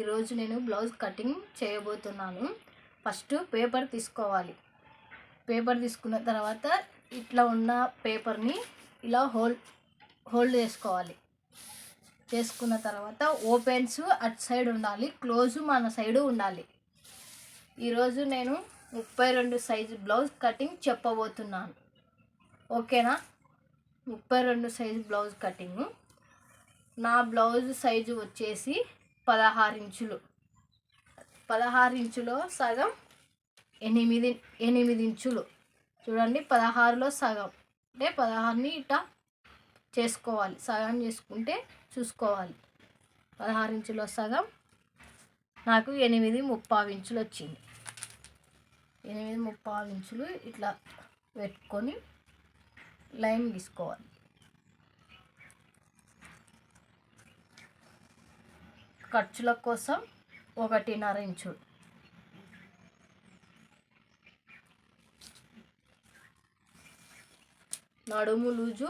ఈరోజు నేను blouse cutting చేయబోతున్నాను. ఫస్ట్ పేపర్ తీసుకోవాలి. పేపర్ తీసుకున్న తర్వాత ఇట్లా ఉన్న పేపర్ని ఇలా హోల్డ్ హోల్డ్ చేసుకోవాలి. చేసుకున్న తర్వాత ఓపెన్స్ అటు సైడ్ ఉండాలి క్లోజ్ మన సైడు ఉండాలి. ఈరోజు నేను ముప్పై రెండు సైజు బ్లౌజ్ కటింగ్ చెప్పబోతున్నాను. ఓకేనా? ముప్పై రెండు సైజు బ్లౌజ్ కటింగ్. నా బ్లౌజ్ సైజు వచ్చేసి పదహారు ఇంచులు. పదహారు ఇంచులో సగం ఎనిమిది ఎనిమిది ఇంచులు. చూడండి పదహారులో సగం. అంటే పదహారుని ఇట్లా చేసుకోవాలి. సగం చేసుకుంటే చూసుకోవాలి. పదహారు ఇంచులో సగం. నాకు ఎనిమిది ముప్పావు ఇంచులు వచ్చింది. ఎనిమిది ముప్పావు ఇంచులు ఇట్లా పెట్టుకొని లైన్ తీసుకోవాలి. ఖర్చుల కోసం ఒకటిన్నర ఇంచు. నడుము లూజు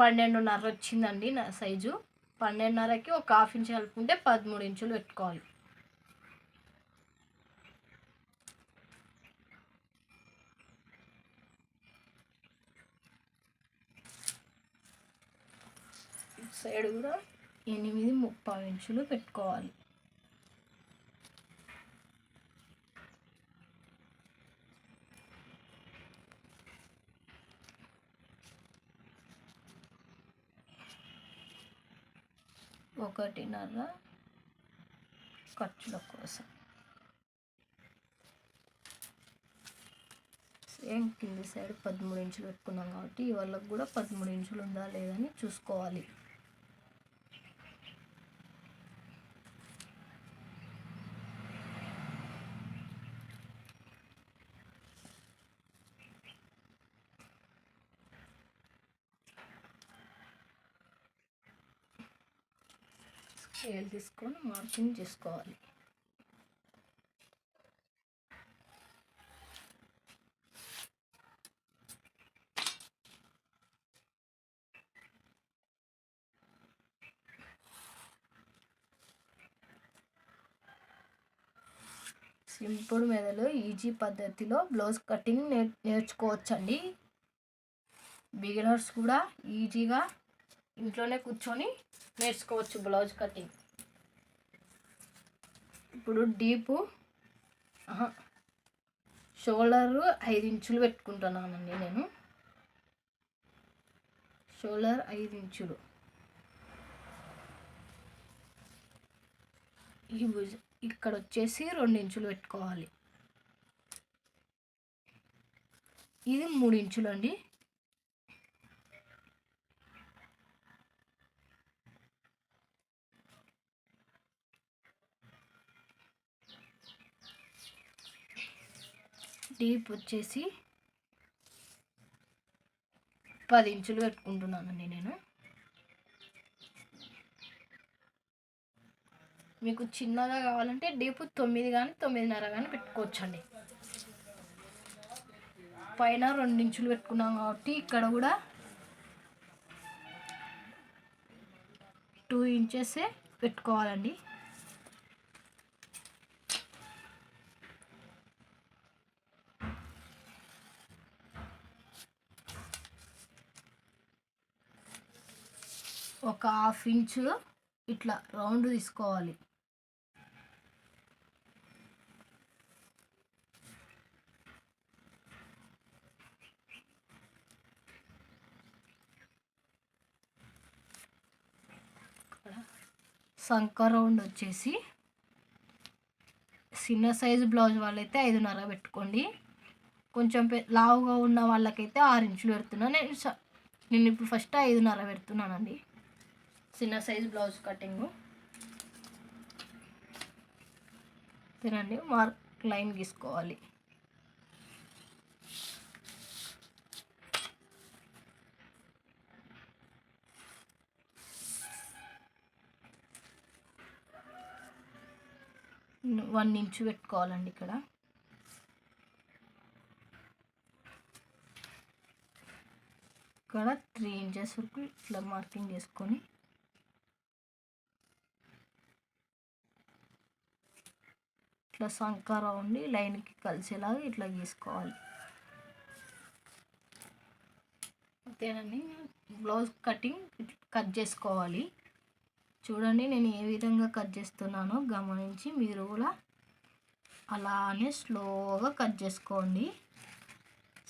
పన్నెండున్నర వచ్చిందండి నా సైజు. పన్నెండున్నరకి ఒక హాఫ్ ఇంచ్ కలుపుకుంటే పదమూడు ఇంచులు పెట్టుకోవాలి. సైడ్ కూడా ఎనిమిది ముప్పై ఇంచులు పెట్టుకోవాలి. ఒకటిన్నర ఖర్చుల కోసం. సేమ్ కింది సైడ్ పదమూడు ఇంచులు పెట్టుకున్నాం కాబట్టి ఈ కూడా పదమూడు ఇంచులు ఉందా లేదని చూసుకోవాలి. స్కేల్ తీసుకొని మార్కింగ్ చేసుకోవాలి. సింపుల్ మెదలు ఈజీ పద్ధతిలో బ్లౌజ్ కటింగ్ నేర్ నేర్చుకోవచ్చండి. బిగినర్స్ కూడా ఈజీగా ఇంట్లోనే కూర్చొని నేర్చుకోవచ్చు బ్లౌజ్ కటింగ్. ఇప్పుడు డీపు షోల్డర్ ఐదు ఇంచులు పెట్టుకుంటున్నానండి నేను. షోల్డర్ ఐదు ఇంచులు. ఈ భుజ ఇక్కడ వచ్చేసి రెండు ఇంచులు పెట్టుకోవాలి. ఇది మూడు ఇంచులు అండి డీప్ వచ్చేసి పది ఇంచులు పెట్టుకుంటున్నానండి నేను. మీకు చిన్నగా కావాలంటే డీప్ తొమ్మిది కానీ తొమ్మిదిన్నర కానీ పెట్టుకోవచ్చండి. పైన రెండు ఇంచులు పెట్టుకున్నాం కాబట్టి ఇక్కడ కూడా టూ ఇంచెసే పెట్టుకోవాలండి. ఒక హాఫ్ ఇంచు ఇట్లా రౌండ్ తీసుకోవాలి. సంక రౌండ్ వచ్చేసి చిన్న సైజు బ్లౌజ్ వాళ్ళైతే ఐదున్నర పెట్టుకోండి. కొంచెం లావుగా ఉన్న వాళ్ళకైతే ఆరు ఇంచులు పెడుతున్నాను నేను నేను ఇప్పుడు ఫస్ట్ ఐదున్నర పెడుతున్నానండి. చిన్న సైజ్ బ్లౌజ్ కటింగ్ తినండి మార్క్ లైన్ గీసుకోవాలి. వన్ ఇంచు పెట్టుకోవాలండి ఇక్కడ. ఇక్కడ త్రీ ఇంచెస్ వరకు ఇట్లా మార్కింగ్ చేసుకొని ఇట్లా సంకర ఉండి లైన్కి కలిసేలాగా ఇట్లా గీసుకోవాలి అంతేనండి. బ్లౌజ్ కటింగ్ కట్ చేసుకోవాలి. చూడండి నేను ఏ విధంగా కట్ చేస్తున్నానో గమనించి మీరు కూడా అలానే స్లోగా కట్ చేసుకోండి.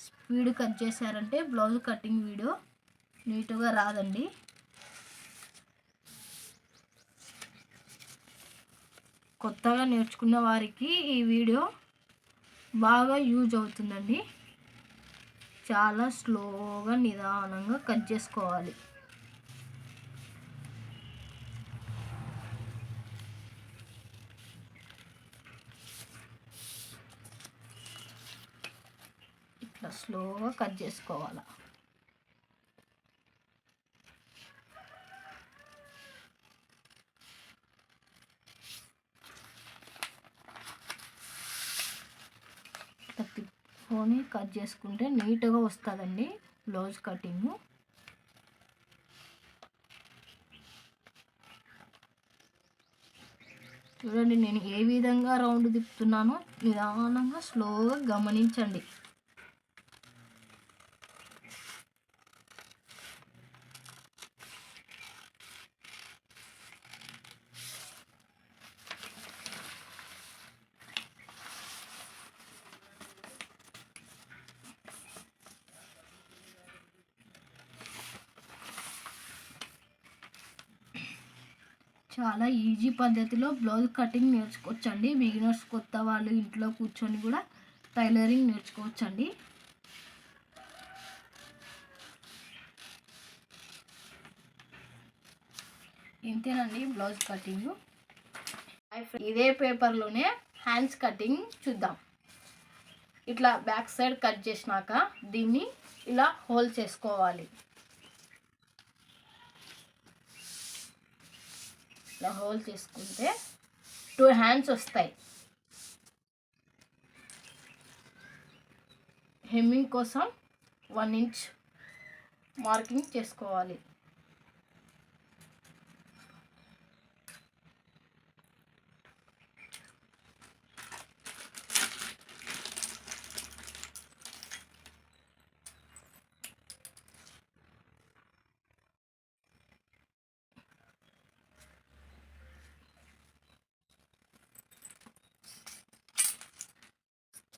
స్పీడ్ కట్ చేశారంటే బ్లౌజ్ కటింగ్ వీడియో నీట్గా రాదండి. కొత్తగా నేర్చుకున్న వారికి ఈ వీడియో బాగా యూజ్ అవుతుందండి. చాలా స్లోగా నిదానంగా కట్ చేసుకోవాలి. ఇట్లా స్లోగా కట్ చేసుకోవాలి ఇట్లా తిప్పుకొని కట్ చేసుకుంటే నీట్గా వస్తుందండి బ్లౌజ్ కటింగ్. చూడండి నేను ఏ విధంగా రౌండ్ తిప్పుతున్నానో నిదానంగా స్లోగా గమనించండి. చాలా ఈజీ పద్ధతిలో బ్లౌజ్ కటింగ్ నేర్చుకోవచ్చండి. బిగినర్స్ కొత్త వాళ్ళు ఇంట్లో కూర్చొని కూడా టైలరింగ్ నేర్చుకోవచ్చండి. ఇంతేనండి బ్లౌజ్ కటింగ్ ఇదే పేపర్లోనే హ్యాండ్స్ కటింగ్ చూద్దాం. ఇట్లా బ్యాక్ సైడ్ కట్ చేసినాక దీన్ని ఇలా హోల్ చేసుకోవాలి. ఇట్లా హోల్ చేసుకుంటే టూ హ్యాండ్స్ వస్తాయి. హెమ్మింగ్ కోసం వన్ ఇంచ్ మార్కింగ్ చేసుకోవాలి.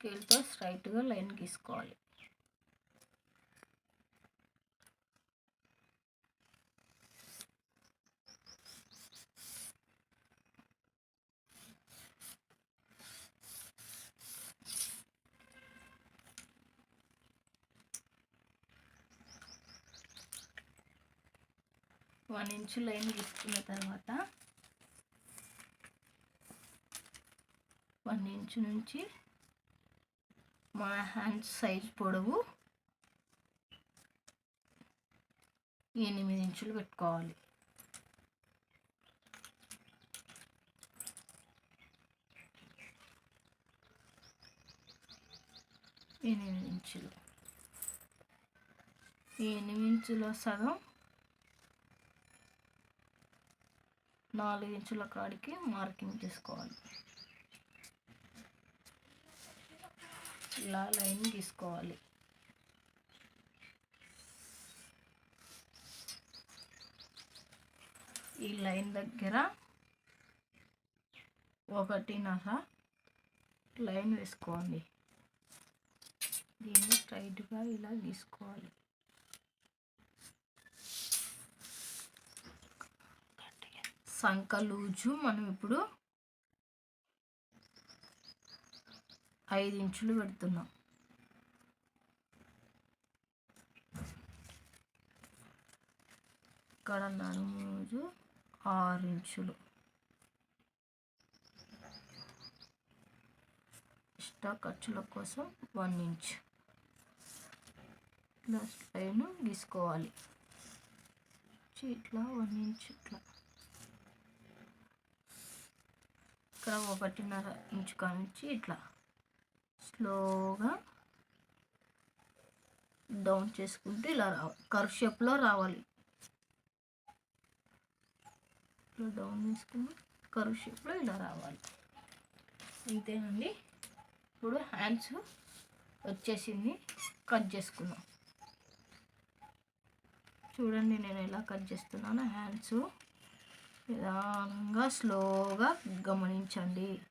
స్కేల్తో స్ట్రైట్గా లైన్ గీసుకోవాలి. వన్ ఇంచ్ లైన్ గీసుకున్న తర్వాత వన్ ఇంచ్ నుంచి మా హ్యాండ్ సైజ్ పొడవు ఎనిమిది ఇంచులు పెట్టుకోవాలి. ఎనిమిది ఇంచులు. ఎనిమిది ఇంచుల సగం నాలుగు ఇంచుల కాడికి మార్కింగ్ చేసుకోవాలి. ఇలా లైన్ గీసుకోవాలి. ఈ లైన్ దగ్గర ఒకటిన్నర లైన్ వేసుకోండి. దీన్ని స్ట్రైట్గా ఇలా గీసుకోవాలి. సంక లూజు మనం ఇప్పుడు ఐదు ఇంచులు పెడుతున్నాం. ఇక్కడ నడుము ఆరు ఇంచులు. ఎక్స్ట్రా ఖర్చుల కోసం వన్ ఇంచ్. ఇట్లా పైన గీసుకోవాలి. ఇట్లా వన్ ఇంచ్ ఇట్లా. ఇక్కడ ఒకటిన్నర ఇంచు కానించి ఇట్లా. స్లోగా డౌన్ చేసుకుంటూ ఇలా రావాలి కర్ షేప్లో రావాలి. ఇట్లా డౌన్ చేసుకుని కరువు షేప్లో ఇలా రావాలి. ఇంతేనండి ఇప్పుడు హ్యాండ్స్ వచ్చేసింది. కట్ చేసుకున్నాం చూడండి నేను ఎలా కట్ చేస్తున్నానో. హ్యాండ్స్ నిదానంగా స్లోగా గమనించండి.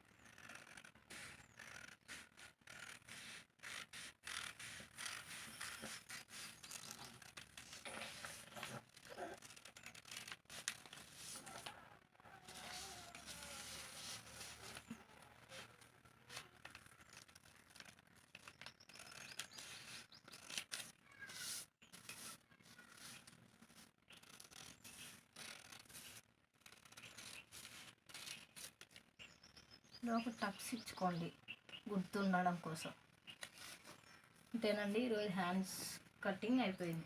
ఒక టక్స్ ఇచ్చుకోండి. గుర్తుండడం కోసం. అంతేనండి ఈరోజు హ్యాండ్స్ కటింగ్ అయిపోయింది.